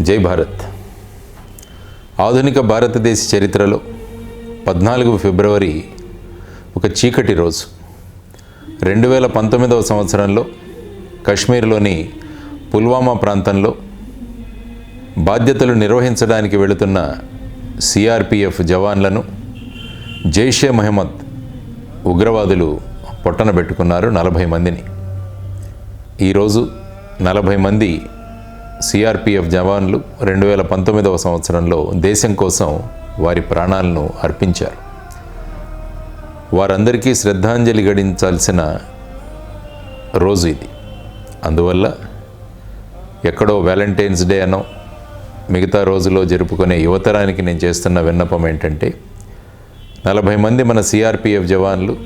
జై భారత్. ఆధునిక భారతదేశ చరిత్రలో పద్నాలుగు ఫిబ్రవరి ఒక చీకటి రోజు. రెండు వేల పంతొమ్మిదవ సంవత్సరంలో కశ్మీర్లోని పుల్వామా ప్రాంతంలో బాధ్యతలు నిర్వహించడానికి వెళుతున్న సిఆర్పిఎఫ్ జవాన్లను జైషే మహమ్మద్ ఉగ్రవాదులు పొట్టన పెట్టుకున్నారు నలభై మందిని. ఈరోజు నలభై మంది సిఆర్పిఎఫ్ జవాన్లు రెండు వేల పంతొమ్మిదవ సంవత్సరంలో దేశం కోసం వారి ప్రాణాలను అర్పించారు. వారందరికీ శ్రద్ధాంజలి గడించాల్సిన రోజు ఇది. అందువల్ల ఎక్కడో వ్యాలంటైన్స్ డే అనో మిగతా రోజులో జరుపుకునే యువతరానికి నేను చేస్తున్న విన్నపం ఏంటంటే నలభై మంది మన సిఆర్పిఎఫ్ జవాన్లు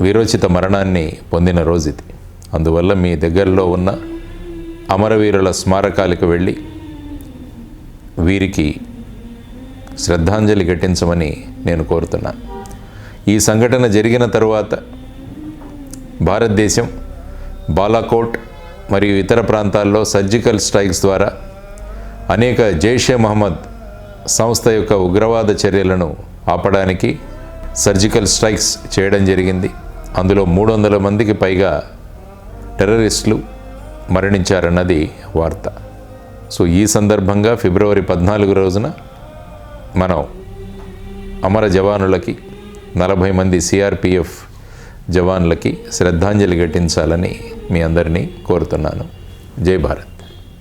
వీరోచిత మరణాన్ని పొందిన రోజు ఇది. అందువల్ల మీ దగ్గరలో ఉన్న అమరవీరుల స్మారకాలకు వెళ్ళి వీరికి శ్రద్ధాంజలి ఘటించమని నేను కోరుతున్నాను ఈ సంఘటన జరిగిన తరువాత భారతదేశం బాలాకోట్ మరియు ఇతర ప్రాంతాల్లో సర్జికల్ స్ట్రైక్స్ ద్వారా అనేక జైషే మహమ్మద్ సంస్థ యొక్క ఉగ్రవాద చర్యలను ఆపడానికి సర్జికల్ స్ట్రైక్స్ చేయడం జరిగింది. అందులో మూడు వందల మందికి పైగా టెర్రరిస్టులు మరణించారన్నది వార్త. సో ఈ సందర్భంగా ఫిబ్రవరి పద్నాలుగు రోజున మనం అమర జవానులకి నలభై మంది సిఆర్పిఎఫ్ జవాన్లకి శ్రద్ధాంజలి ఘటించాలని మీ అందరినీ కోరుతున్నాను. జై భారత్.